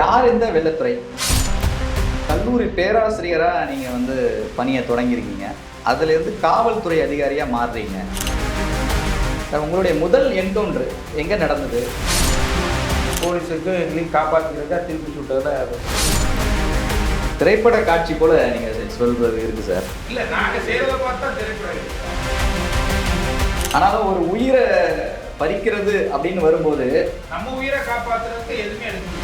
யார் இந்த வெள்ளத்துறை? கல்லூரி பேராசிரியராக நீங்கள் வந்து பணியை தொடங்கியிருக்கீங்க. அதுலேருந்து காவல்துறை அதிகாரியாக மாறுறீங்க. உங்களுடைய முதல் என்கவுண்டர் எங்கே நடந்தது? போலீஸுக்கு எங்களையும் காப்பாற்றிக்கிறதா திருப்பி சுட்டதில் திரைப்பட காட்சி போல நீங்கள் சொல்வது இருக்குது சார். இல்லை நாங்கள் செய்கிறத பார்த்தா திரைப்படம் ஆனாலும் ஒரு உயிரை பறிக்கிறது அப்படின்னு வரும்போது நம்ம உயிரை காப்பாற்றுறதுக்கு எதுவுமே எடுக்க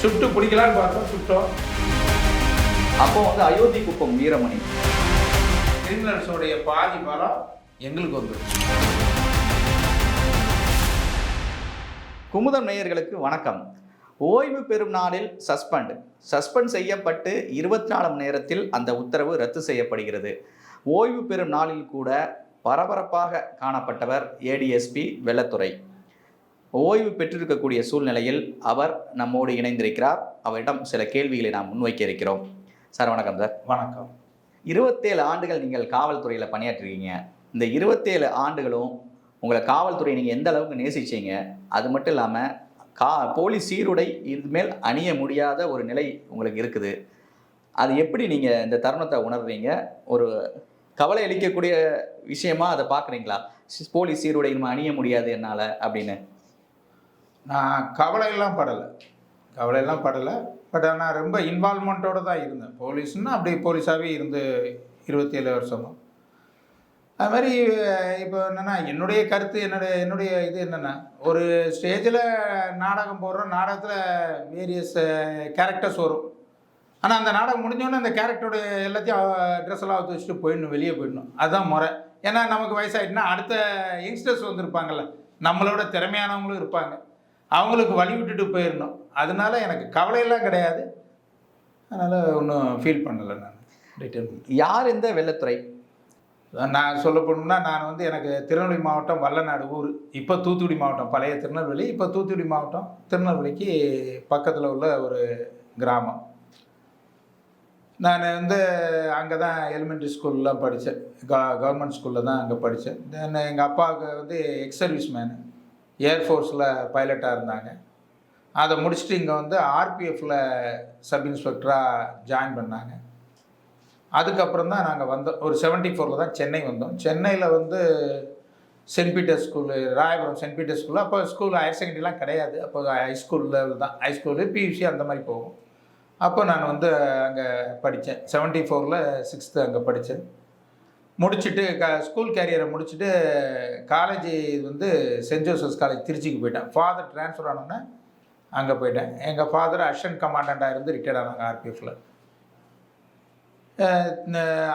சுட்டு பிடிக்கலான்னு பார்த்தோம் சுட்டோம். அப்போ வந்து அயோத்தி குப்பம் வீரமணி. கிரிமினல்ஸோடைய பாதி பலம் எங்களுக்கு வந்துடும் குமுதம் நேயர்களுக்கு வணக்கம். ஓய்வு பெறும் நாளில் சஸ்பெண்ட். சஸ்பெண்ட் செய்யப்பட்டு இருபத்தி நாலு மணி நேரத்தில் அந்த உத்தரவு ரத்து செய்யப்படுகிறது. ஓய்வு பெறும் நாளில் கூட பரபரப்பாக காணப்பட்டவர் ஏடிஎஸ்பி வெள்ளத்துறை. ஓய்வு பெற்றிருக்கக்கூடிய சூழ்நிலையில் அவர் நம்மோடு இணைந்திருக்கிறார். அவரிடம் சில கேள்விகளை நாம் முன்வைக்க இருக்கிறோம். சார் வணக்கம் சார். வணக்கம். இருபத்தேழு ஆண்டுகள் நீங்கள் காவல்துறையில் பணியாற்றிருக்கீங்க. இந்த இருபத்தேழு ஆண்டுகளும் உங்களை காவல்துறை நீங்கள் எந்த அளவுக்கு நேசிச்சீங்க? அது மட்டும் இல்லாமல் கா போலீஸ் சீருடை இனிமேல் அணிய முடியாத ஒரு நிலை உங்களுக்கு இருக்குது. அது எப்படி நீங்கள் இந்த தருணத்தை உணர்றீங்க? ஒரு கவலை அளிக்கக்கூடிய விஷயமா அதை பார்க்குறீங்களா? போலீஸ் சீருடை இனிமேல் அணிய முடியாது என்னால் அப்படின்னு. நான் கவலையெல்லாம் படலை. கவலையெல்லாம் படலை. பட் ஆனால் ரொம்ப இன்வால்மெண்ட்டோடு தான் இருந்தேன். போலீஸ்னால் அப்படி போலீஸாகவே இருந்து இருபத்தேழு வருஷமும் அது மாதிரி இப்போ என்னென்னா என்னுடைய கருத்து என்னுடைய என்னுடைய இது என்னென்னா ஒரு ஸ்டேஜில் நாடகம் போடுறோம். நாடகத்தில் வேரியஸ் கேரக்டர்ஸ் வரும். ஆனால் அந்த நாடகம் முடிஞ்சோடனே அந்த கேரக்டரோட எல்லாத்தையும் ட்ரெஸ் எல்லாம் அவுத்து வச்சுட்டு போயிடணும் வெளியே போயிடணும். அதுதான் முறை. ஏன்னா நமக்கு வயசாகிட்டுனா அடுத்த யங்ஸ்டர்ஸ் வந்துருப்பாங்கள்ல நம்மளோட திறமையானவங்களும் இருப்பாங்க. அவங்களுக்கு வழி விட்டுட்டு போயிடணும் அதனால எனக்கு கவலையெல்லாம் கிடையாது. அதனால் ஒன்றும் ஃபீல் பண்ணலை நான். யார் இந்த வெள்ளத்துறை? நான் சொல்ல போனோம்னா நான் வந்து எனக்கு திருநெல்வேலி மாவட்டம் வல்லநாடு ஊர் இப்போ தூத்துக்குடி மாவட்டம் பழைய திருநெல்வேலி இப்போ தூத்துக்குடி மாவட்டம் திருநெல்வேலிக்கு பக்கத்தில் உள்ள ஒரு கிராமம். நான் வந்து அங்கே தான் எலிமெண்ட்ரி ஸ்கூல்லாம் படித்தேன் கவர்மெண்ட் ஸ்கூலில் தான் அங்கே படித்தேன் தென் எங்கள் அப்பாவுக்கு வந்து எக்ஸ் சர்வீஸ் மேனு ஏர்ஃபோர்ஸில் பைலட்டாக இருந்தாங்க. அதை முடிச்சுட்டு இங்கே வந்து ஆர்பிஎஃப்பில் சப் இன்ஸ்பெக்டராக ஜாயின் பண்ணாங்க. அதுக்கப்புறம் தான் நாங்கள் வந்தோம். ஒரு செவன்ட்டி ஃபோரில் தான் சென்னை வந்தோம். சென்னையில் வந்து saint Peter school Royapuram saint Peter ஸ்கூலில் அப்போ ஸ்கூல் ஹையர் செகண்டரிலாம் கிடையாது. அப்போ ஹைஸ்கூல் லெவல் தான். ஹை ஸ்கூலு பியூசி அந்த மாதிரி போகும். அப்போ நான் வந்து அங்கே படித்தேன். செவன்ட்டி ஃபோரில் சிக்ஸ்த்து அங்கே படித்தேன். முடிச்சுட்டு க ஸ்கூல் கேரியரை முடிச்சுட்டு காலேஜ் வந்து சென்ட் ஜோசப்ஸ் காலேஜ் திருச்சிக்கு போயிட்டேன். ஃபாதர் ட்ரான்ஸ்ஃபர் ஆனோன்னே அங்கே போயிட்டேன். எங்கள் ஃபாதர் அசிஸ்டன்ட் கமாண்டண்ட்டாக இருந்து ரிட்டையர்ட் ஆனாங்க ஆர்பிஎஃப்பில்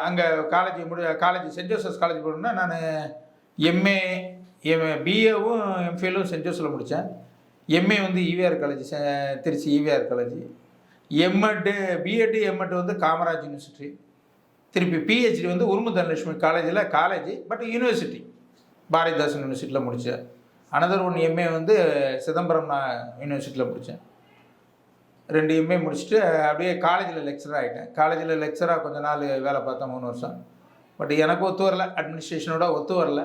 அங்கே காலேஜ் முடி காலேஜ் சென்ட் ஜோசப்ஸ் காலேஜ் போனோம்னா நான் எம்ஏ எம் பிஏவும் எம்ஃபிலும் சென்ட் ஜோசப்பில் முடித்தேன் எம்ஏ வந்து EVR college Trichy EVR college M Ed B Ed M Ed வந்து காமராஜ் யூனிவர்சிட்டி திருப்பி பிஹெச்டி வந்து உருமு தனலட்சுமி காலேஜில் காலேஜ் பட் யூனிவர்சிட்டி பாரதிதாசன் யூனிவர்சிட்டியில் முடித்தேன் அனதர் ஒன் எம்ஏ வந்து சிதம்பரம் நான் யூனிவர்சிட்டியில் முடித்தேன் ரெண்டு எம்ஏ முடிச்சுட்டு அப்படியே காலேஜில் லெக்சராக ஆகிட்டேன் காலேஜில் லெக்சராக கொஞ்ச நாள் வேலை பார்த்தேன் மூணு வருஷம். பட் எனக்கு ஒத்து வரல அட்மினிஸ்ட்ரேஷனோட ஒத்து வரல.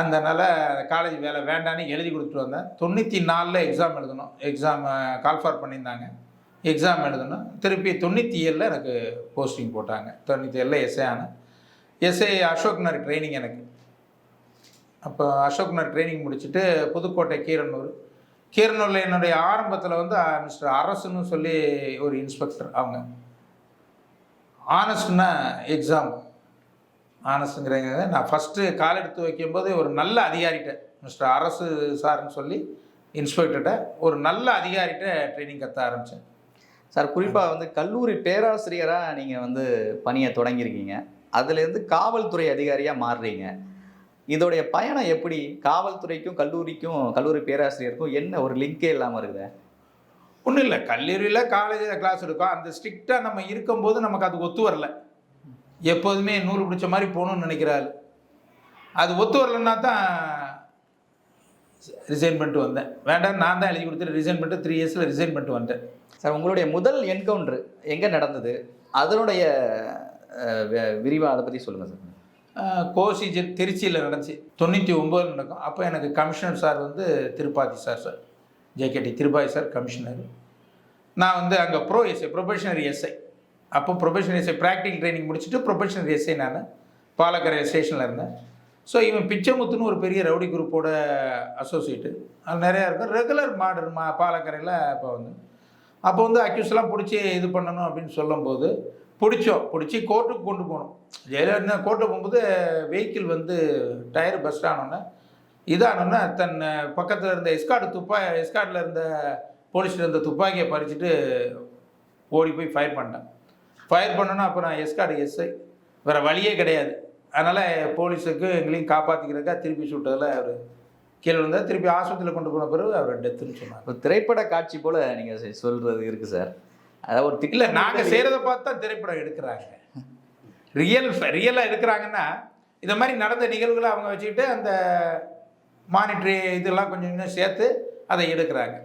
அதனால் காலேஜ் வேலை வேண்டான்னு எழுதி கொடுத்துட்டு வந்தேன். தொண்ணூற்றி நாலில் எக்ஸாம் எழுதணும். எக்ஸாம் கால்ஃபார் பண்ணியிருந்தாங்க. எக்ஸாம் எழுதணும் திருப்பி தொண்ணூற்றி ஏழில் எனக்கு போஸ்டிங் போட்டாங்க. தொண்ணூற்றி ஏழில் எஸ்ஏ ஆனேன் எஸ்ஏ அசோக்னர் ட்ரைனிங் எனக்கு. அப்போ அசோக்னர் ட்ரைனிங் முடிச்சுட்டு புதுக்கோட்டை கீரனூர். கீரனூரில் என்னுடைய ஆரம்பத்தில் வந்து மிஸ்டர் அரசுன்னு சொல்லி ஒரு இன்ஸ்பெக்டர் அவங்க. ஆனஸ்ட்னா எக்ஸாம் ஆனஸ்ட்டுங்கிறங்க நான் ஃபஸ்ட்டு கால் எடுத்து வைக்கும்போது ஒரு நல்ல அதிகாரிகிட்ட மிஸ்டர் அரசு சார்னு சொல்லி இன்ஸ்பெக்டர்கிட்ட ஒரு நல்ல அதிகாரிகிட்ட ட்ரைனிங் கற்ற ஆரம்பித்தேன் சார் குறிப்பாக வந்து கல்லூரி பேராசிரியராக நீங்கள் வந்து பணியை தொடங்கியிருக்கீங்க. அதுலேருந்து காவல்துறை அதிகாரியாக மாறுறீங்க. இதோடைய பயணம் எப்படி? காவல்துறைக்கும் கல்லூரிக்கும் கல்லூரி பேராசிரியருக்கும் என்ன ஒரு லிங்கே இல்லாமல் இருக்குது? ஒன்றும் இல்லை. கல்லூரியில் காலேஜில் கிளாஸ் எடுக்கும் அந்த ஸ்ட்ரிக்டாக நம்ம இருக்கும்போது நமக்கு அது ஒத்து வரல. எப்போதுமே நூறு பிடிச்ச மாதிரி போகணும்னு நினைக்கிறாள். அது ஒத்து வரலன்னா தான் ரிசைன் பண்ணிட்டு வந்தேன். வேண்டாம் நான் தான் எழுதி கொடுத்துட்டு ரிசைன் பண்ணிட்டு த்ரீ இயர்ஸில் ரிசைன் பண்ணிட்டு வந்துட்டேன். சார் உங்களுடைய முதல் என்கவுண்டர் எங்கே நடந்தது? அதனுடைய விரிவாக அதை பற்றி சொல்லுங்கள் சார். கோசி திருச்சியில் நடந்துச்சு. தொண்ணூற்றி ஒம்போதில் நடக்கும். அப்போ எனக்கு கமிஷனர் சார் வந்து திருப்பாதி சார் சார் ஜேகேடி திருபாய் சார் கமிஷனர் நான் வந்து அங்கே ப்ரோ எஸ்ஐ ப்ரொபேஷனரி எஸ்ஐ அப்போ ப்ரொபேஷனரி எஸ்ஐ ப்ராக்டிகல் ட்ரைனிங் முடிச்சுட்டு ப்ரொபேஷனரி எஸ்ஐ நான் பாலக்கரை ஸ்டேஷனில் இருந்தேன். ஸோ இவன் பிச்சைமுத்துன்னு ஒரு பெரிய ரவுடி குரூப்போட அசோசியேட்டு அது நிறையா இருக்கும். ரெகுலர் மாடர்ன் மா பாலக்கரையில் அப்போ வந்து. அப்போ வந்து அக்யூஸ்லாம் பிடிச்சி இது பண்ணணும் அப்படின்னு சொல்லும்போது பிடிச்சோம். பிடிச்சி கோர்ட்டுக்கு கொண்டு போகணும் ஜெயலலிதா கோர்ட்டுக்கு போகும்போது வெஹிக்கிள் வந்து டயர் பஸ்ட் ஆனோன்னே இதானோன்னே தன் பக்கத்தில் இருந்த எஸ்கார்டு துப்பா எஸ்கார்டில் இருந்த போலீஸில் இருந்த துப்பாக்கியை பறிச்சுட்டு ஓடி போய் ஃபயர் பண்ணிட்டேன். ஃபயர் பண்ணோன்னா அப்போ நான் எஸ்கார்டு எஸ்ஐ வேறு வழியே கிடையாது. அதனால் போலீஸுக்கு எங்களையும் காப்பாற்றிக்கிறதுக்காக திருப்பி சுட்டதில் அவர் கீழே விழுந்தார். திருப்பி ஆஸ்பத்திரியில் கொண்டு போன பிறகு அவர் டெத்துன்னு சொன்னார். ஒரு திரைப்பட காட்சி போல நீங்க செ- சொல்றது இருக்கு சார். அதாவது ஒரு திக்கில் நாங்கள் செய்கிறத பார்த்து தான் திரைப்படம் எடுக்கிறாங்க. ரியல் ரியலாக எடுக்கிறாங்கன்னா இந்த மாதிரி நடந்த நிகழ்வுகளை அவங்க வச்சுக்கிட்டு அந்த மானிட்ரி இதெல்லாம் கொஞ்சம் இன்னும் சேர்த்து அதை எடுக்கிறாங்க.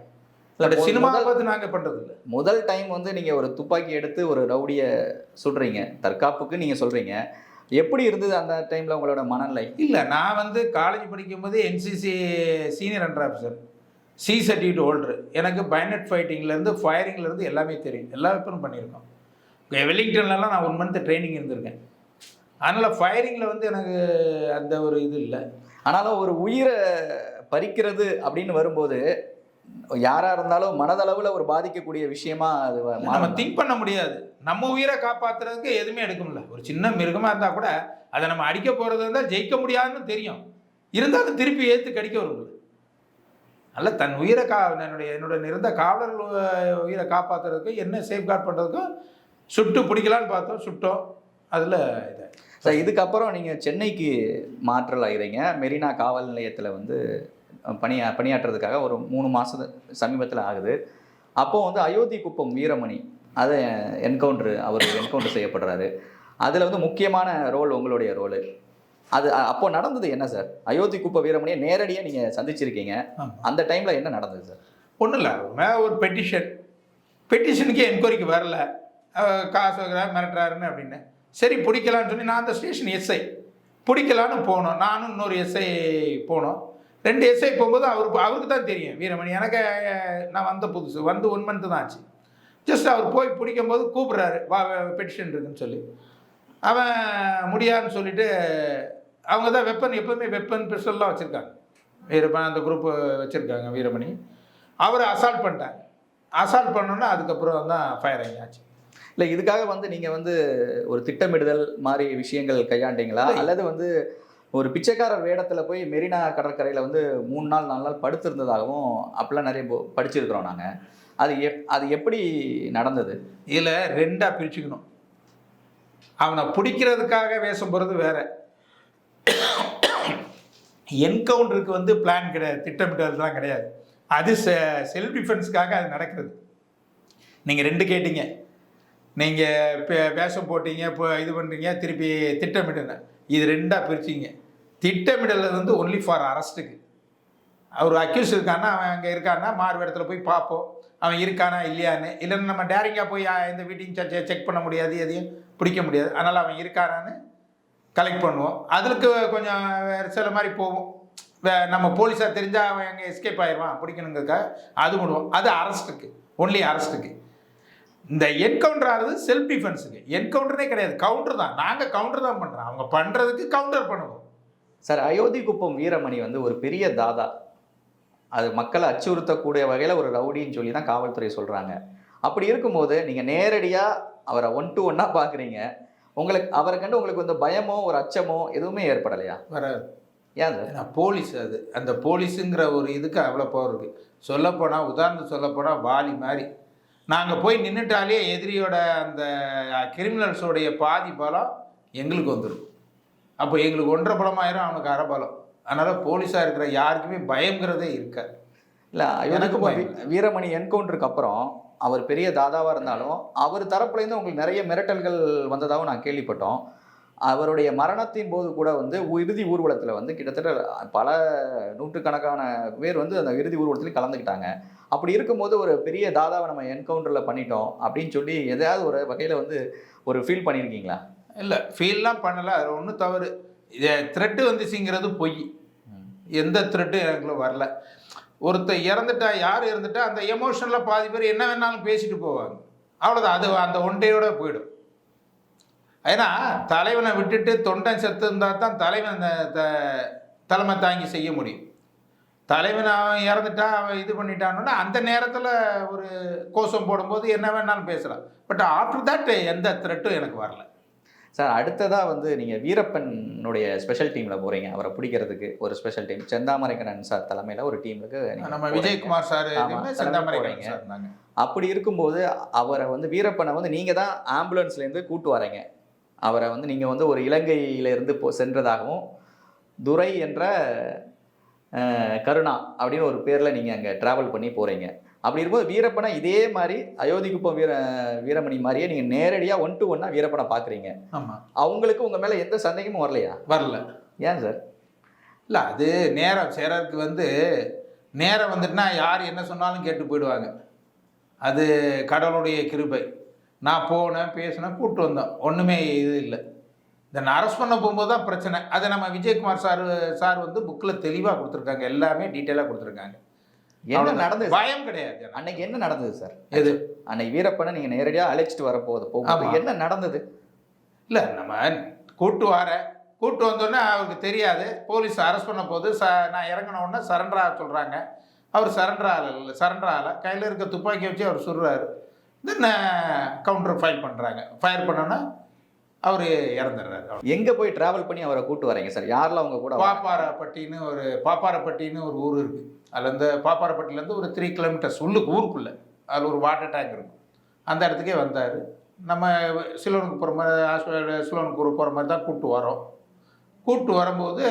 இல்ல, இல்லை மொ- சினிமா முதல்- பார்த்து நாங்கள் பண்ணுறது இல்லை. முதல் டைம் வந்து நீங்க ஒரு துப்பாக்கி எடுத்து ஒரு ரவுடிய சுடுறீங்க தற்காப்புக்கு நீங்க சொல்றீங்க. எப்படி இருந்தது அந்த டைம்ல உங்களோட மனநிலை? இல்லை நான் வந்து காலேஜ் படிக்கும்போது NCC senior under officer C certificate holder எனக்கு பயனட் ஃபைட்டிங்லேருந்து ஃபயரிங்லேருந்து எல்லாமே தெரியும். எல்லா வெப்பனும் பண்ணியிருக்கோம். வெல்லிங்டன்லலாம் நான் ஒன் மந்த் ட்ரைனிங் இருந்திருக்கேன். அதனால் ஃபயரிங்கில் வந்து எனக்கு அந்த ஒரு இது இல்லை. ஆனாலும் ஒரு உயிரை பறிக்கிறது அப்படின்னு வரும்போது யாரா இருந்தாலும் மனதளவுல ஒரு பாதிக்கக்கூடிய விஷயமா அது நம்ம. திங்க் பண்ண முடியாது. நம்ம உயிரை காப்பாத்துறதுக்கு எதுவுமே எடுக்க முடியல. ஒரு சின்ன மிருகமாக இருந்தால் கூட அதை நம்ம அடிக்க போகிறது இருந்தால் ஜெயிக்க முடியாதுன்னு தெரியும். இருந்தாலும் திருப்பி ஏற்று கடிக்க வரும்ல நல்ல தன் உயிரை கா என்னுடைய என்னுடைய நிறந்த காவலர்கள் உயிரை காப்பாற்றுறதுக்கு என்ன சேஃப்கார்ட் பண்ணுறதுக்கும் சுட்டு பிடிக்கலான்னு பார்த்தோம். சுட்டோம். அதில் இது. சார் இதுக்கப்புறம் நீங்க சென்னைக்கு மாற்றல் ஆகிறீங்க மெரினா காவல் நிலையத்துல வந்து பணியா பணியாற்றுறதுக்காக ஒரு மூணு மாசம் சமீபத்துல ஆகுது. அப்போ வந்து அயோத்தி குப்பம் வீரமணி அதை என்கவுண்டர் அவர் என்கவுண்டர் செய்யப்படுறாரு. அதுல வந்து முக்கியமான ரோல் உங்களுடைய ரோல் அது அப்போ நடந்தது என்ன சார்? அயோத்தி குப்ப வீரமணியை நேரடியா நீங்க சந்திச்சிருக்கீங்க. அந்த டைம்ல என்ன நடந்தது சார்? ஒன்றும் இல்லை. ஒரு பெட்டிஷன் பெட்டிஷனுக்கே என்கொயரிக்கு வரல. காசு வைக்கிறாரு மிரட்டுறாருன்னு அப்படின்னு. சரி பிடிக்கலான்னு சொல்லி நான் அந்த ஸ்டேஷன் எஸ்ஐ பிடிக்கலான்னு போனோம். நானும் இன்னொரு எஸ்ஐ போனோம். ரெண்டு எஸ்ஐ போகும்போது அவருக்கு அவருக்கு தான் தெரியும். வீரமணி எனக்கு நான் வந்த புதுசு வந்து ஒன் மந்த்து தான் ஆச்சு. ஜஸ்ட் அவர் போய் பிடிக்கும்போது கூப்பிட்றாரு வா பெட்டிஷன் இருக்குன்னு சொல்லி. அவன் முடியாதுன்னு சொல்லிட்டு அவங்க தான் வெப்பன் எப்பவுமே வெப்பன் பிஸ்டல்லாம் வச்சுருக்காங்க. வீரமணி அந்த குரூப் வச்சுருக்காங்க வீரமணி. அவரை அசால்ட் பண்ணிட்டாங்க. அசால்ட் பண்ணோன்னா அதுக்கப்புறம் தான் ஃபயர் ஆகியாச்சு இல்ல இதுக்காக வந்து நீங்க வந்து ஒரு திட்டமிடுதல் மாதிரி விஷயங்கள் கையாண்டீங்களா. அல்லது வந்து ஒரு பிச்சைக்காரர் வேடத்துல போய் மெரினா கடற்கரையில வந்து மூணு நாள் நாலு நாள் படுத்திருந்ததாகவும் அப்பெல்லாம் நிறைய போ- படிச்சிருக்கிறோம் நாங்க. அது எப் அது எப்படி நடந்தது? இதில் ரெண்டாக பிரிச்சுக்கணும். அவனை பிடிக்கிறதுக்காக வேஷம் போகிறது வேற. என்கவுண்டருக்கு வந்து பிளான் கிடையாது திட்டமிட்டது தான் கிடையாது. அது செல்ஃப் டிஃபென்ஸ்க்காக அது நடக்கிறது. நீங்கள் ரெண்டு கேட்டீங்க. நீங்கள் வேஷம் போட்டீங்க இப்போ இது பண்ணுறீங்க திருப்பி திட்டமிடுன இது ரெண்டாக பிரிச்சிங்க. திட்டமிடல் வந்து ஒன்லி ஃபார் அரெஸ்ட்டுக்கு அவர் அக்யூஸ் இருக்கான்னா அவன் அங்கே இருக்கான்னா மாறு இடத்துல போய் பார்ப்போம். அவன் இருக்கானா இல்லையான்னு. இல்லைன்னா நம்ம டேரிங்காக போய் இந்த வீட்டிங் செக் பண்ண முடியாது எதையும் பிடிக்க முடியாது. அதனால் அவன் இருக்கானான்னு கலெக்ட் பண்ணுவோம். அதுக்கு கொஞ்சம் வேறு சில மாதிரி போவோம். வே நம்ம போலீஸாக தெரிஞ்சால் அவன் அங்கே எஸ்கேப் ஆயிடுவான். பிடிக்கணுங்கிறதுக்காக அது பண்ணுவோம் அது அரெஸ்ட்டுக்கு ஒன்லி அரெஸ்ட்டுக்கு இந்த என்கவுண்டர் ஆகிறது செல்ஃப் டிஃபென்ஸுக்கு என்கவுண்டரே கிடையாது கவுண்டர் தான். நாங்கள் கவுண்டர் தான் பண்ணுறோம் அவங்க பண்ணுறதுக்கு கவுண்டர் பண்ணுவோம். சார் அயோத்தி குப்பம் வீரமணி வந்து ஒரு பெரிய தாதா. அது மக்களை அச்சுறுத்தக்கூடிய வகையில் ஒரு ரவுடின்னு சொல்லி தான் காவல்துறை சொல்கிறாங்க அப்படி இருக்கும்போது நீங்கள் நேரடியாக அவரை ஒன் டு ஒன்னாக பார்க்குறீங்க உங்களுக்கு அவரை கண்டு உங்களுக்கு வந்து பயமோ ஒரு அச்சமோ எதுவுமே ஏற்படலையா? வராது. ஏன் சார்? போலீஸ் அது. அந்த போலீஸுங்கிற ஒரு இதுக்கு அவ்வளோ பவர் இருக்குது சொல்லப்போனால் உதாரணத்துக்கு சொல்லப்போனால் வாலி மாதிரி. நாங்கள் போய் நின்றுட்டாலே எதிரியோட அந்த கிரிமினல்ஸோடைய பாதி பலம் எங்களுக்கு வந்துடும் அப்போ எங்களுக்கு ஒன்றரை பலம் ஆயிரும் அவனுக்கு அரை பலம். அதனால் போலீஸாக இருக்கிற யாருக்குமே பயங்கிறதே இருக்காது. இல்லை எனக்கு வீரமணி என்கவுண்டருக்கு அப்புறம் அவர் பெரிய தாதாவாக இருந்தாலும் அவர் தரப்புலேருந்து உங்களுக்கு நிறைய மிரட்டல்கள் வந்ததாகவும் நான் கேள்விப்பட்டோம். அவருடைய மரணத்தின் போது கூட வந்து இறுதி ஊர்வலத்தில் வந்து கிட்டத்தட்ட பல நூற்றுக்கணக்கான பேர் வந்து அந்த இறுதி ஊர்வலத்தில் கலந்துக்கிட்டாங்க. அப்படி இருக்கும்போது ஒரு பெரிய தாதாவை நம்ம என்கவுண்டரில் பண்ணிட்டோம் அப்படின்னு சொல்லி எதையாவது ஒரு வகையில் வந்து ஒரு ஃபீல் பண்ணியிருக்கீங்களா இல்லை ஃபீல்லாம் பண்ணலை. அது ஒன்றும் தவறு. த்ரெட்டு வந்துச்சுங்கிறது பொய். எந்த த்ரெட்டும் எனக்குள்ள வரல. ஒருத்தர் இறந்துட்டா யார் இறந்துட்டா அந்த எமோஷனில் பாதி பேர் என்ன வேணாலும் பேசிட்டு போவாங்க. அவ்வளோதான் அது அந்த ஒன் டேயோட போயிடும். ஏன்னா தலைவனை விட்டுட்டு தொண்டன் செத்து இருந்தால் தான் தலைவன் அந்த த- தலைமை தாங்கி செய்ய முடியும். தலைவன் அவன் இறந்துட்டான் அவன் இது பண்ணிட்டான்னா அந்த நேரத்தில் ஒரு கோஷம் போடும்போது என்ன வேணாலும் பேசலாம். பட் ஆஃப்டர் தட் எந்த த்ரெட்டும் எனக்கு வரல. சார் அடுத்ததா வந்து நீங்க வீரப்பனுடைய ஸ்பெஷல் டீம்ல போறீங்க. அவரை பிடிக்கிறதுக்கு ஒரு ஸ்பெஷல் டீம் செந்தாமரைக்கண்ணன் சார் தலைமையில ஒரு டீமுக்கு நம்ம. விஜயகுமார் சார் ஆமா, செந்தாமரை போறீங்க. சார் இருந்தாங்க அப்படி இருக்கும்போது அவரை வந்து வீரப்பனை வந்து நீங்க தான் ஆம்புலன்ஸ்ல இருந்து கூட்டு வரீங்க. அவரை வந்து நீங்க வந்து ஒரு இலங்கையில இருந்து போ சென்றதாகவும் துரை என்ற கருணா அப்படின்னு ஒரு பேர்ல நீங்க அங்க டிராவல் பண்ணி போறீங்க. அப்படி இருக்கும்போது வீரப்பனை இதே மாதிரி அயோத்திக்குப்பம் வீர வீரமணி மாதிரியே நீங்க நேரடியா ஒன் டு ஒன்னா வீரப்பனை பாக்குறீங்க. ஆமாம் அவங்களுக்கு உங்க மேல எந்த சந்தேகமும் வரலையா? வரல. ஏன் சார்? இல்லை அது நேரம் சேரருக்கு வந்து நேரம் வந்துட்டுனா யார் என்ன சொன்னாலும் கேட்டு போயிடுவாங்க. அது கடவுளுடைய கிருபை. நான் போனேன் பேசினேன் கூப்பிட்டு வந்தோம் ஒன்றுமே இது இல்லை. நான் அரெஸ்ட் பண்ண போகும்போது தான் பிரச்சனை. அதை நம்ம விஜயகுமார் சார் சார் வந்து புக்கில் தெளிவாக கொடுத்துருக்காங்க. எல்லாமே டீட்டெயிலாக கொடுத்துருக்காங்க. என்ன. நடந்தது? பயம் கிடையாது. அன்னைக்கு என்ன நடந்தது சார்? எது? அன்னைக்கு வீரப்பனை நீங்க நேரடியா அழைச்சிட்டு வர போகுது போகும்போது. என்ன நடந்தது? இல்லை நம்ம கூட்டு வர. கூட்டு வந்தோடனே அவருக்கு தெரியாது. போலீஸ் அரெஸ்ட் பண்ண போது ச நான் இறங்கின உடனே சரண்டர் ஆக சொல்கிறாங்க அவர் சரண்டர் ஆகல இல்லை சரண்டர் ஆகலை. கையில் இருக்க துப்பாக்கி வச்சு அவர் சுடுறாரு. தென் கவுண்டர் ஃபைல் பண்ணுறாங்க ஃபயர் பண்ணோன்னே அவர் இறந்துடுறாரு. எங்க போய் டிராவல் பண்ணி அவரை கூட்டு வரீங்க சார் யாரெல்லாம் அவங்க கூட? பாப்பாரப்பட்டின்னு ஒரு பாப்பாரப்பட்டின்னு ஒரு ஊர் இருக்குது அதில் இந்த பாப்பாரப்பட்டிலேருந்து ஒரு த்ரீ கிலோமீட்டர்ஸ் உள்ளுக்கு ஊருக்குள்ளே. அதில் ஒரு வாட்டர் டேங்க் இருக்கும். அந்த இடத்துக்கே வந்தார். நம்ம சிலோனுக்கு போகிற மாதிரி சிலோனுக்கு போகிற மாதிரி தான் கூப்பிட்டு வரோம். கூப்பிட்டு வரும்போது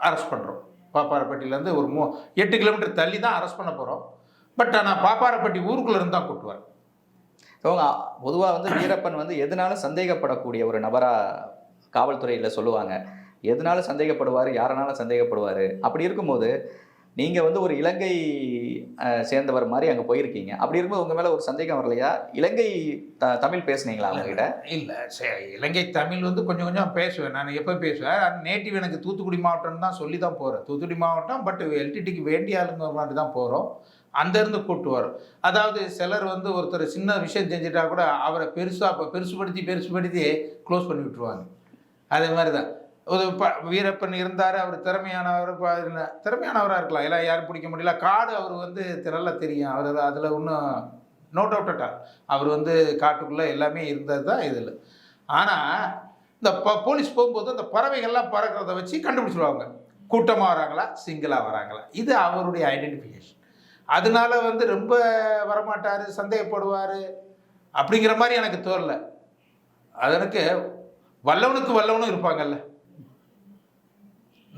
அரெஸ்ட் பண்ணுறோம் பாப்பாரப்பட்டியிலேருந்து ஒரு மூ எட்டு கிலோமீட்டர் தள்ளி தான் அரெஸ்ட் பண்ண போகிறோம் பட் ஆனால் பாப்பாரப்பட்டி ஊருக்குள்ளே இருந்து தான் கூப்பிட்டு வரோம் So, அவங்க பொதுவா வந்து வீரப்பன் வந்து எதனாலும் சந்தேகப்படக்கூடிய ஒரு நபரா காவல்துறையில சொல்லுவாங்க. எதனாலும் சந்தேகப்படுவார்? யாரனாலும் சந்தேகப்படுவார்? அப்படி இருக்கும்போது நீங்க வந்து ஒரு இலங்கை சேர்ந்தவர் மாதிரி அங்க போயிருக்கீங்க. அப்படி இருக்கும்போது உங்க மேல ஒரு சந்தேகம் வரலையா? இலங்கை த தமிழ் பேசுனீங்களா அவங்க கிட்ட இல்லை சரி இலங்கை தமிழ் வந்து கொஞ்சம் கொஞ்சம் பேசுவேன். நான் எப்போ பேசுவேன். நேட்டிவ் எனக்கு தூத்துக்குடி மாவட்டம் தான் சொல்லி தான் போகிறேன் தூத்துக்குடி மாவட்டம் பட் எல்டிடிக்கு வேண்டிய ஆளுங்க மாதிரி தான் போகிறோம் அங்கேருந்து கூப்பிட்டு வரோம். அதாவது சிலர் வந்து ஒருத்தர் சின்ன விஷயம் செஞ்சுட்டா கூட அவரை பெருசாக பெருசுபடுத்தி பெருசுபடுத்தி க்ளோஸ் பண்ணி விட்டுருவாங்க. அதே மாதிரி தான் ஒரு ப வீரப்பன் இருந்தார் அவர் திறமையானவர் திறமையானவராக இருக்கலாம். எல்லாம் யாரும் பிடிக்க முடியல. காடு அவர் வந்து நல்லா தெரியும். அவர் அதில் ஒன்றும் நோ டவுட்டட்டா அவர் வந்து காட்டுக்குள்ளே எல்லாமே இருந்தது தான் இதில். ஆனால் இந்த ப போலீஸ் போகும்போது அந்த பறவைகள்லாம் பறக்கிறத வச்சு கண்டுபிடிச்சிருவாங்க. கூட்டமாக வராங்களா சிங்கிளாக வராங்களா? இது அவருடைய ஐடென்டிஃபிகேஷன் அதனால வந்து ரொம்ப வரமாட்டார் சந்தேகப்படுவார் அப்படிங்கிற மாதிரி எனக்கு தோறல அதனுக்கு வல்லவனுக்கு வல்லவனும் இருப்பாங்கல்ல.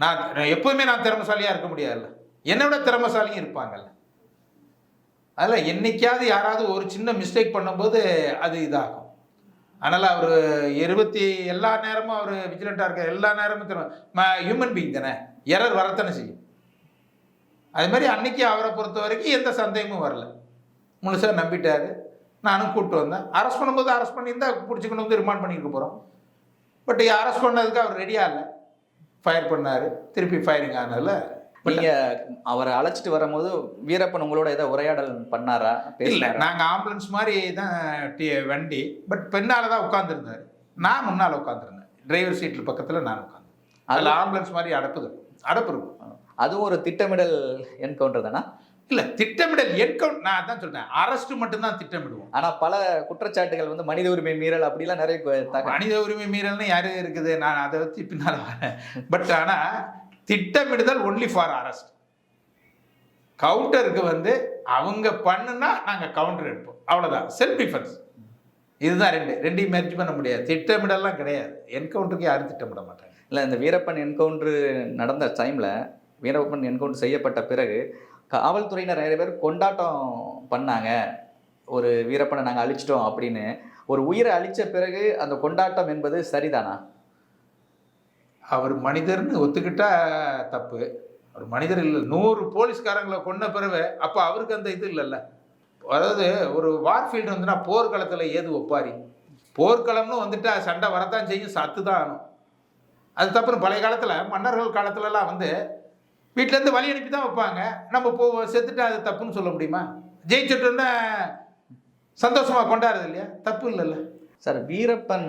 நான் எப்போவுமே எப்பவுமே நான் திறமசாலியாக இருக்க முடியாதுல்ல. என்னை விட திறமசாலியும் இருப்பாங்கல்ல. அதில் என்னைக்காவது யாராவது ஒரு சின்ன மிஸ்டேக் பண்ணும்போது அது இதாகும். அதனால் அவர் இருபத்தி எல்லா நேரமும் அவர் விஜிலண்ட்டாக இருக்கார். எல்லா நேரமும் திறமை ஹியூமன் பீங் தானே. எரர் வரத்தானே செய்யும். அது மாதிரி அன்னைக்கு அவரை பொறுத்த வரைக்கும் எந்த சந்தேகமும் வரல. முழுசாக நம்பிட்டாரு. நானும் கூப்பிட்டு வந்தேன். அரெஸ்ட் பண்ணும்போது அரெஸ்ட் பண்ணியிருந்தா பிடிச்சிக்கொண்டு வந்து ரிமாண்ட் பண்ணியிருக்க போகிறோம் பட் அரெஸ்ட் பண்ணதுக்கு அவர் ரெடியாக இல்லை. ஃபயர் பண்ணார். திருப்பி ஃபயரிங் ஆனதில் நீங்க அவரை அழைச்சிட்டு வரும்போது வீரப்பன் உங்களோட ஏதோ உரையாடல் பண்ணாரா? இல்லை நாங்கள் ஆம்புலன்ஸ் மாதிரி தான் டி வண்டி. பட் பின்னால் தான் உட்காந்துருந்தார் நான் முன்னால் உட்காந்துருந்தேன் டிரைவர் சீட்டில் பக்கத்தில் நான் உட்காந்து அதில் ஆம்புலன்ஸ் மாதிரி அடப்பு இருக்கும். அடப்பு இருக்கும். அதுவும் ஒரு திட்டமிடல் என்கவுண்டர் தானா? இல்லை திட்டமிடல் என்கவுண்ட் நான் அதான் சொல்றேன். அரெஸ்ட் மட்டும்தான் திட்டமிடுவோம். ஆனா பல குற்றச்சாட்டுகள் வந்து மனித உரிமை மீறல் அப்படிலாம் நிறைய மனித உரிமை மீறல்னு யாரு இருக்குது? நான் அதை வச்சு பின்னால் வரேன். பட் ஆனால் திட்டமிடுதல் ஒன்லி ஃபார் அரெஸ்ட் கவுண்டருக்கு வந்து அவங்க பண்ணுனா நாங்கள் கவுண்டர் எடுப்போம். அவ்வளோதான் செல்ஃப் டிஃபென்ஸ் இதுதான் ரெண்டு. ரெண்டையும் மெர்ஜ் பண்ண முடியாது. திட்டமிடலாம் கிடையாது. என்கவுண்டருக்கு யாரும் திட்டமிட மாட்டாங்க. இல்ல இந்த வீரப்பன் என்கவுண்டர் நடந்த டைம்ல வீரப்பன் என்கவுண்டர் செய்யப்பட்ட பிறகு காவல்துறையினர் நிறைய பேர் கொண்டாட்டம் பண்ணாங்க. ஒரு வீரப்பனை நாங்கள் அழிச்சிட்டோம் அப்படின்னு. ஒரு உயிரை அழித்த பிறகு அந்த கொண்டாட்டம் என்பது சரிதானா? அவர் மனிதர்னு ஒத்துக்கிட்டா தப்பு. அவர் மனிதர் இல்லை. நூறு போலீஸ்காரங்களை கொன்ன பிறகு அப்போ அவருக்கு அந்த இது இல்லைல்ல. அதாவது ஒரு வார்ஃபீல்டு வந்துன்னா போர்க்களத்தில் ஏது ஒப்பாரி? போர்க்களம்னு வந்துட்டா சண்டை வரத்தான் செய்யும் சத்து தான் ஆகணும். அது தப்புன்னு பழைய காலத்தில் மன்னர்கள் காலத்துலலாம் வந்து வீட்டிலேருந்து வழி அனுப்பி தான் வைப்பாங்க. நம்ம போ செத்துட்டா அது தப்புன்னு சொல்ல முடியுமா? ஜெயிச்சுட்டோன்னா சந்தோஷமாக கொண்டாடுறது இல்லையா? தப்பு இல்லைல்ல. சார் வீரப்பன்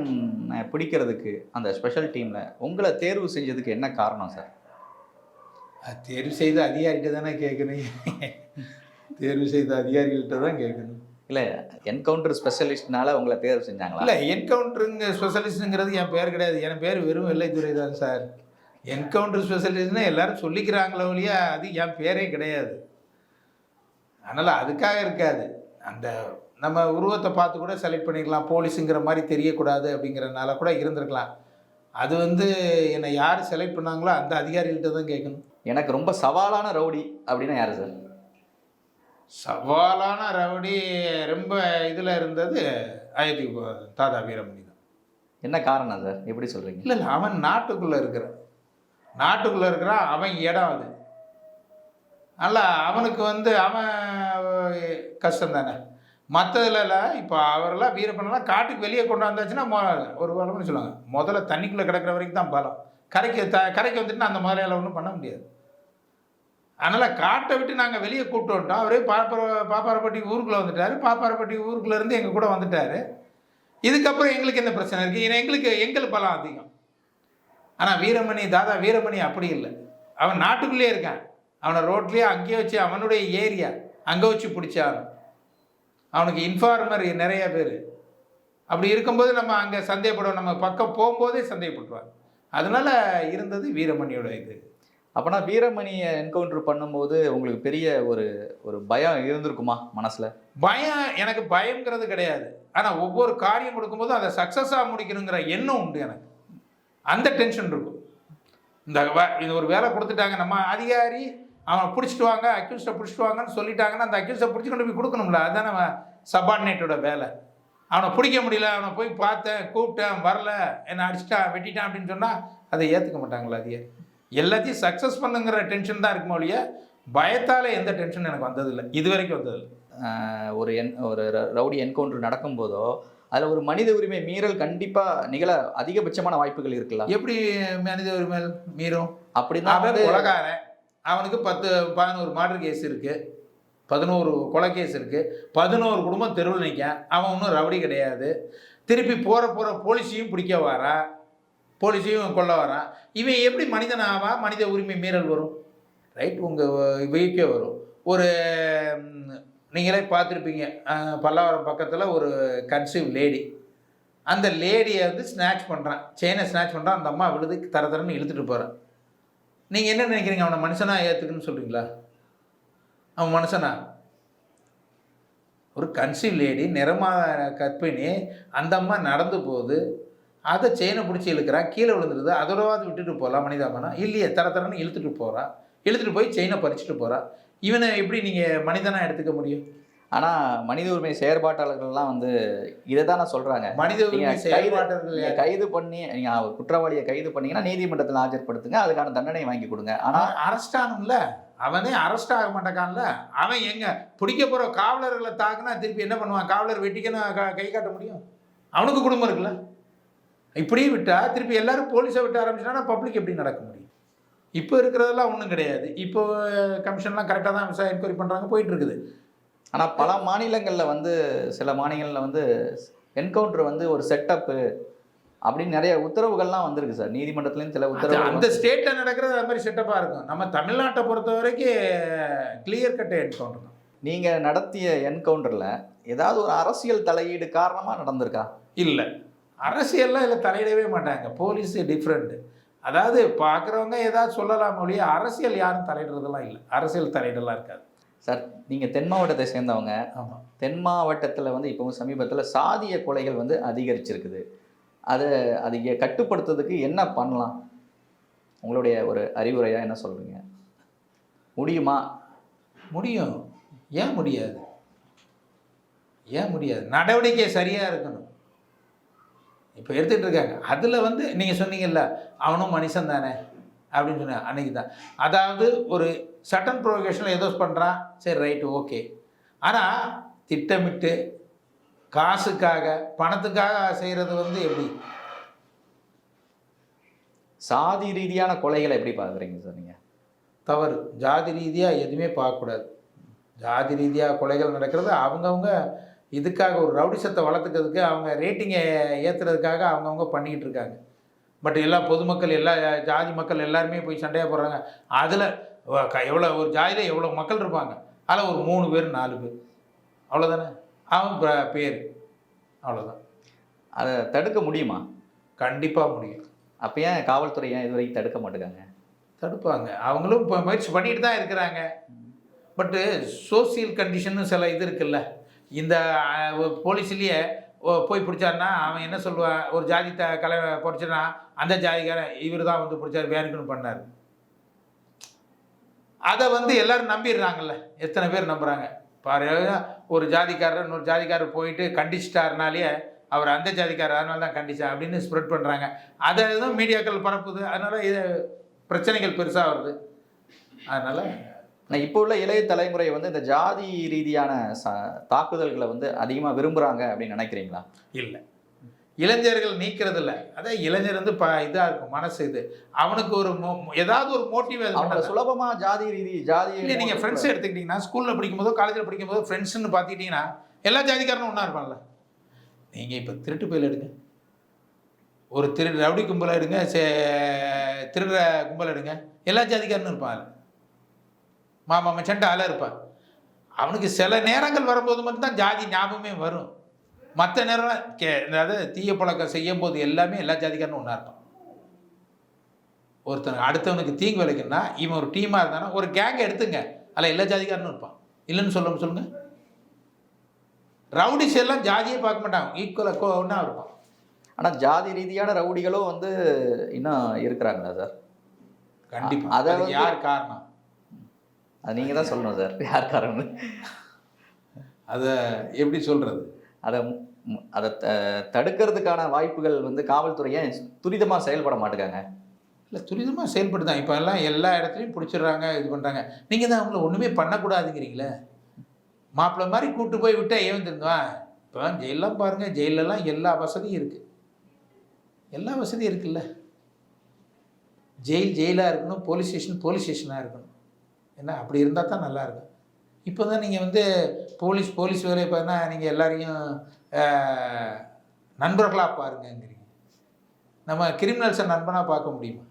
பிடிக்கிறதுக்கு அந்த ஸ்பெஷல் டீமில் உங்களை தேர்வு செஞ்சதுக்கு என்ன காரணம் சார்? அது தேர்வு செய்த அதிகாரிகிட்ட தானே கேட்கணும். தேர்வு செய்த அதிகாரிகள்கிட்ட தான் கேட்கணும். இல்லை என்கவுண்டர் ஸ்பெஷலிஸ்ட்னால உங்களை தேர்வு செஞ்சாங்களா? இல்லை என்கவுண்டருங்க ஸ்பெஷலிஸ்ட்டுங்கிறது என் பேர் கிடையாது. என் பேர் வெறும் வெள்ளைத்துறை தான் சார். என்கவுண்டர் ஸ்பெஷலிஸ்ட்னு எல்லாரும் சொல்லிக்கிறாங்களோ இல்லையா அது என் பேரே கிடையாது. அதனால் அதுக்காக இருக்காது. அந்த நம்ம உருவத்தை பார்த்து கூட செலக்ட் பண்ணிக்கலாம் போலீஸுங்கிற மாதிரி தெரியக்கூடாது அப்படிங்கிறனால கூட இருந்திருக்கலாம். அது வந்து என்னை யார் செலக்ட் பண்ணாங்களோ அந்த அதிகாரிகள்கிட்ட தான் கேட்கணும். எனக்கு ரொம்ப சவாலான ரவுடி அப்படின்னா யாரு சார்? சவாலான ரவுடி ரொம்ப இதில் இருந்தது அயோத்தி தாதா வீரமணி தான். என்ன காரணம் சார்? எப்படி சொல்றீங்க? இல்லை இல்லை அவன் நாட்டுக்குள்ளே இருக்கிறான். நாட்டுக்குள்ளே இருக்கிறான் அவன் இடம் அது. அல்ல அவனுக்கு வந்து அவன் கஷ்டம் தானே. மற்றதுல இப்போ அவரெல்லாம் வீரப்பனெல்லாம் காட்டுக்கு வெளியே கொண்டாந்தாச்சுன்னா ஒரு பலம்னு சொல்லுவாங்க. முதல்ல தண்ணிக்குள்ளே கிடக்கிற வரைக்கும் தான் பலம். கரைக்கு த கரைக்கு வந்துட்டுனா அந்த முதலையால் ஒன்றும் பண்ண முடியாது. அதனால் காட்டை விட்டு நாங்கள் வெளியே கூப்பிட்டு வந்துட்டோம். அவரே பாப்பார பாப்பாரப்பட்டி ஊருக்குள்ளே வந்துட்டார். பாப்பாரப்பட்டி ஊருக்குள்ளேருந்து எங்கள் கூட வந்துட்டார். இதுக்கப்புறம் எங்களுக்கு என்ன பிரச்சனை இருக்குது ஏன்னா எங்களுக்கு எங்கள் பலம் அதிகம். ஆனால் வீரமணி தாதா வீரமணி அப்படி இல்லை. அவன் நாட்டுக்குள்ளேயே இருக்கான். அவனை ரோட்லேயே அங்கேயே வச்சு அவனுடைய ஏரியா அங்கே வச்சு பிடிச்சான். அவனுக்கு இன்ஃபார்மர் நிறைய பேர். அப்படி இருக்கும்போது நம்ம அங்கே சந்தேகப்படுவோம். நம்ம பக்கம் போகும்போதே சந்தேகப்பட்டுருவாங்க அதனால இருந்தது வீரமணியோட இது. அப்போனா வீரமணியை என்கவுண்டர் பண்ணும்போது உங்களுக்கு பெரிய ஒரு ஒரு பயம் இருந்திருக்குமா மனசுல? பயம் எனக்கு பயம்ங்கிறது கிடையாது. ஆனால் ஒவ்வொரு காரியம் கொடுக்கும்போதும் அதை சக்ஸஸாக முடிக்கணுங்கிற எண்ணம் உண்டு எனக்கு. அந்த டென்ஷன் இருக்கும். இந்த இது ஒரு வேலை கொடுத்துட்டாங்க நம்ம அதிகாரி அவனை பிடிச்சிட்டு வாங்க அக்யூஸ்டை பிடிச்சிட்டு வாங்கன்னு சொல்லிட்டாங்கன்னா அந்த அக்யூஸ்டை பிடிச்சி கொண்டு போய் கொடுக்கணும்ல. அதுதான் நம்ம சபார்டினேட்டோட வேலை. அவனை பிடிக்க முடியல அவனை போய் பார்த்தேன் கூப்பிட்டேன் வரல என்னை அடிச்சிட்டான் வெட்டிட்டான் அப்படின்னு சொன்னால் அதை ஏற்றுக்க மாட்டாங்களா அதிகாரி எல்லாத்தையும் சக்ஸஸ் பண்ணுங்கிற டென்ஷன் தான் இருக்குமோ இல்லையா பயத்தால் எந்த டென்ஷன் எனக்கு வந்ததில்லை. இது வரைக்கும் வந்ததில்லை. ஒரு என் ஒரு ரவுடி என்கவுண்டர் நடக்கும்போதோ அதில் ஒரு மனித உரிமை மீறல் கண்டிப்பாக நிகழ அதிகபட்சமான வாய்ப்புகள் இருக்கலாம் எப்படி மனித உரிமை மீறும்? அப்படின்னா அவன் கொலகாரன். அவனுக்கு பத்து பதினோரு மர்டர் கேஸ் இருக்கு. பதினோரு கொலை கேஸ் இருக்கு. பதினோரு குடும்பம் தெருவில் நிற்க அவன் ஒன்றும் ரவுடி கிடையாது. திருப்பி போகிற போகிற போலீஸையும் பிடிக்க வரா. போலீஸையும் கொல்ல வரான் இவன் எப்படி மனிதன் ஆவா? மனித உரிமை மீறல் வரும். ரைட்? உங்கள் வீக்கே வரும். ஒரு நீங்களே பார்த்துருப்பீங்க. பல்லாவரம் பக்கத்தில் ஒரு கன்சீவ் லேடி அந்த லேடியை வந்து ஸ்நாச் பண்ணுறான் செயினை ஸ்நாச் பண்ணுறான் அந்த அம்மா விழுது தர தரன்னு இழுத்துட்டு போகிறான் நீங்கள் என்ன நினைக்கிறீங்க? அவனை மனுஷனா ஏற்றுக்குன்னு சொல்கிறீங்களா அவன் மனுஷனா? ஒரு கன்சீவ் லேடி நிறமாக கற்பிணி அந்த அம்மா நடந்து போகுது. அதை செயினை பிடிச்சி இழுக்கிறான் கீழே விழுந்துருது. அதோடவாது விட்டுட்டு போகலாம் மனிதாபனா? இல்லையே. தர தரன்னு இழுத்துட்டு போகிறான் இழுத்துட்டு போய் செயினை பறிச்சுட்டு போகிறான் இவனை எப்படி நீங்கள் மனிதனாக எடுத்துக்க முடியும்? ஆனால் மனித உரிமை செயற்பாட்டாளர்கள்லாம் வந்து இதை தானே சொல்கிறாங்க மனித உரிமை நீங்க கைது பண்ணி நீங்க ஒரு குற்றவாளியை கைது பண்ணீங்கன்னா நீதிமன்றத்தில் ஆஜர்படுத்துங்க அதுக்கான தண்டனை வாங்கி கொடுங்க. ஆனா அவன் அரெஸ்ட் ஆகணும்ல அவனே அரெஸ்ட் ஆக மாட்டேக்கான்ல? அவன் எங்க? பிடிக்க போற காவலர்களை தாக்குனா திருப்பி என்ன பண்ணுவான்? காவலர் வெட்டிக்கணும் க- காட்ட முடியும்? அவனுக்கு குடும்பம் இருக்குல்ல? இப்படியே விட்டா திருப்பி எல்லாரும் போலீஸை விட்டு ஆரம்பிச்சுனா பப்ளிக் எப்படி நடக்க முடியும்? இப்போ இருக்கிறதெல்லாம் ஒன்றும் கிடையாது. இப்போ கமிஷன்லாம் கரெக்டாக தான் விசாரணை என்கொயரி பண்ணுறாங்க போயிட்டு இருக்குது ஆனா பல மாநிலங்கள்ல வந்து சில மாநிலங்கள்ல வந்து என்கவுண்டர் வந்து ஒரு செட்டப்பு அப்படின்னு நிறைய உத்தரவுகள்லாம் வந்திருக்கு சார். நீதிமன்றத்துலேயும் சில அது உத்தரவுகள் அந்த ஸ்டேட்டில் நடக்கிறது அது மாதிரி செட்டப்பாக இருக்கும். நம்ம தமிழ்நாட்டை பொறுத்த வரைக்கும் கிளியர் கட் என்கவுண்டர் தான். நீங்க நடத்திய என்கவுண்டர்ல ஏதாவது ஒரு அரசியல் தலையீடு காரணமா நடந்திருக்கா? இல்லை. அரசியல்லாம் இதில் தலையிடவே மாட்டாங்க. போலீஸ் டிஃப்ரெண்ட் அதாவது பார்க்குறவங்க ஏதாவது சொல்லலாம் ஒழிய அரசியல் யாரும் தலையிடுறதெல்லாம் இல்லை. அரசியல் தலையிடலாம் இருக்காது. சார் நீங்க தென் மாவட்டத்தை சேர்ந்தவங்க ஆமாம் தென் மாவட்டத்தில் வந்து இப்போ சமீபத்தில் சாதிய கொலைகள் வந்து அதிகரிச்சிருக்குது. அதை அதை கட்டுப்படுத்துறதுக்கு என்ன பண்ணலாம்? உங்களுடைய ஒரு அறிவுரையா என்ன சொல்றீங்க? முடியுமா? முடியும். ஏன் முடியாது? ஏன் முடியாது? நடவடிக்கை சரியாக இருக்கணும். இப்போ எடுத்துகிட்டு இருக்காங்க அதில் வந்து நீங்கள் சொன்னீங்கல்ல அவனும் மனுஷன் தானே? அப்படின்னு சொன்ன அன்னைக்கு தான். அதாவது ஒரு சட்டன் ப்ரொவோகேஷனில் ஏதோ பண்ணுறான் சரி ரைட்டு ஓகே ஆனால் திட்டமிட்டு காசுக்காக பணத்துக்காக செய்கிறது வந்து எப்படி? சாதி ரீதியான கொலைகளை எப்படி பார்க்குறீங்க சார் நீங்கள் தவறு. ஜாதி ரீதியாக எதுவுமே பார்க்கக்கூடாது. ஜாதி ரீதியாக கொலைகள் நடக்கிறது அவங்கவுங்க இதுக்காக ஒரு ரவுடிசத்தை வளர்த்துக்கிறதுக்கு அவங்க ரேட்டிங்கை ஏற்றுறதுக்காக அவங்கவுங்க பண்ணிக்கிட்டு இருக்காங்க. பட் எல்லா பொதுமக்கள் எல்லா ஜாதி மக்கள் எல்லாருமே போய் சண்டையாக போடுறாங்க. அதில் எவ்வளோ ஒரு ஜாதியில் எவ்வளோ மக்கள் இருப்பாங்க? அதில் ஒரு மூணு பேர் நாலு பேர். அவ்வளோதானே? அவன் ப- பேர். அவ்வளோதான். அதை தடுக்க முடியுமா? கண்டிப்பாக முடியும். அப்போ ஏன் காவல்துறை ஏன் இது வரைக்கும் தடுக்க மாட்டேங்காங்க? தடுப்பாங்க. அவங்களும் இப்போ முயற்சி பண்ணிட்டு தான் இருக்கிறாங்க. பட்டு சோசியல் கண்டிஷன் சில இது இருக்குல்ல. இந்த போலீஸ்லேயே போய் பிடிச்சாருன்னா அவன் என்ன சொல்லுவான்? ஒரு ஜாதி த கலை பிடிச்சனா அந்த ஜாதிக்காரன் இவர் தான் வந்து பிடிச்சார் வேணுக்குன்னு பண்ணார். அதை வந்து எல்லாரும் நம்பிடுறாங்கல்ல. எத்தனை பேர் நம்புகிறாங்க பாரு ஒரு ஜாதிக்காரர் இன்னொரு ஜாதிக்காரர் போயிட்டு கண்டிச்சிட்டாருனாலே அவர் அந்த ஜாதிக்காரர் அதனால தான் கண்டிச்சா அப்படின்னு ஸ்ப்ரெட் பண்ணுறாங்க அதை தான் மீடியாக்கள் பரப்புது. அதனால் இது பிரச்சனைகள் பெருசாக வருது. அதனால் ஆனால் இப்போ உள்ள இளைய தலைமுறை வந்து இந்த ஜாதி ரீதியான ச தாக்குதல்களை வந்து அதிகமாக விரும்புகிறாங்க அப்படின்னு நினைக்கிறீங்களா? இல்லை. இளைஞர்கள் நீக்கிறது இல்லை அதான் இளைஞர் வந்து ப இதாக இருக்கும் மனசு இது. அவனுக்கு ஒரு மோ ஏதாவது ஒரு மோட்டிவ் அவங்க பண்ணல. சுலபமா ஜாதி ரீதி ஜாதி இல்லை நீங்கள் ஃப்ரெண்ட்ஸ் எடுத்துக்கிட்டிங்கன்னா ஸ்கூலில் படிக்கும்போதோ காலேஜில் படிக்கும்போதோ ஃப்ரெண்ட்ஸ்னு பார்த்துக்கிட்டிங்கன்னா எல்லா ஜாதிக்காரனும் ஒன்றா இருப்பான்ல. நீங்கள் இப்போ திருட்டு பயில எடுங்க. ஒரு திரு ரவுடி கும்பலை எடுங்க திருடுற கும்பல் எடுங்க. எல்லா ஜாதிக்காரனும் இருப்பான் அதுல. மாமா மச்சன்ட்டு ஆளாக இருப்பான். அவனுக்கு சில நேரங்கள் வரும்போது மட்டும்தான் ஜாதி ஞாபகமே வரும். மற்ற நேரம் கே அதாவது தீய பழக்கம் செய்யும் போது எல்லாமே எல்லா ஜாதிக்காரனும் ஒன்றா இருப்பான். ஒருத்தன் அடுத்தவனுக்கு தீங்கு விளைக்குன்னா இவன் ஒரு டீமாக இருந்தானா ஒரு கேங் எடுத்துங்க. அதில் எல்லா ஜாதிக்காரனும் இருப்பான். இல்லைன்னு சொல்ல சொல்லுங்க. ரவுடிஸ் எல்லாம் ஜாதியே பார்க்க மாட்டாங்க. ஈக்குவலாக ஒன்றா இருப்பான். ஆனா ஜாதி ரீதியான ரவுடிகளும் வந்து இன்னும் இருக்கிறாங்களா சார். கண்டிப்பாக அதை அதுக்கு வந்து- யார் காரணம்? அது நீங்க தான் சொல்லணும் சார். யார் காரணம் அதை எப்படி சொல்கிறது அதை அதை த- தடுக்கிறதுக்கான வாய்ப்புகள் வந்து காவல்துறை ஏன் துரிதமா செயல்பட மாட்டேங்காங்க? இல்லை துரிதமாக செயல்பட்டு தான். இப்போ எல்லாம் எல்லா இடத்துலையும் பிடிச்சிடுறாங்க இது பண்ணுறாங்க நீங்கள் தான் அவங்கள ஒன்றுமே பண்ணக்கூடாதுங்கிறீங்களே? மாப்பிள்ளை மாதிரி கூட்டு போய் விட்டா ஏன் திருந்துவான் இப்போ ஜெயிலெலாம் பாருங்கள் ஜெயிலெல்லாம் எல்லா வசதியும் இருக்குது எல்லா வசதியும் இருக்குல்ல? ஜெயில் ஜெயிலாக இருக்கணும் போலீஸ் ஸ்டேஷன் போலீஸ் ஸ்டேஷனாக இருக்கணும். என்ன அப்படி இருந்தால் தான் நல்லாயிருக்கும் இப்போ தான் நீங்கள் வந்து போலீஸ் போலீஸ் வேலையை பார்த்தா நீங்கள் எல்லாரையும் நண்பர்களாக பாருங்கங்கிறீங்க. நம்ம கிரிமினல்ஸை நண்பனாக பார்க்க முடியுமா?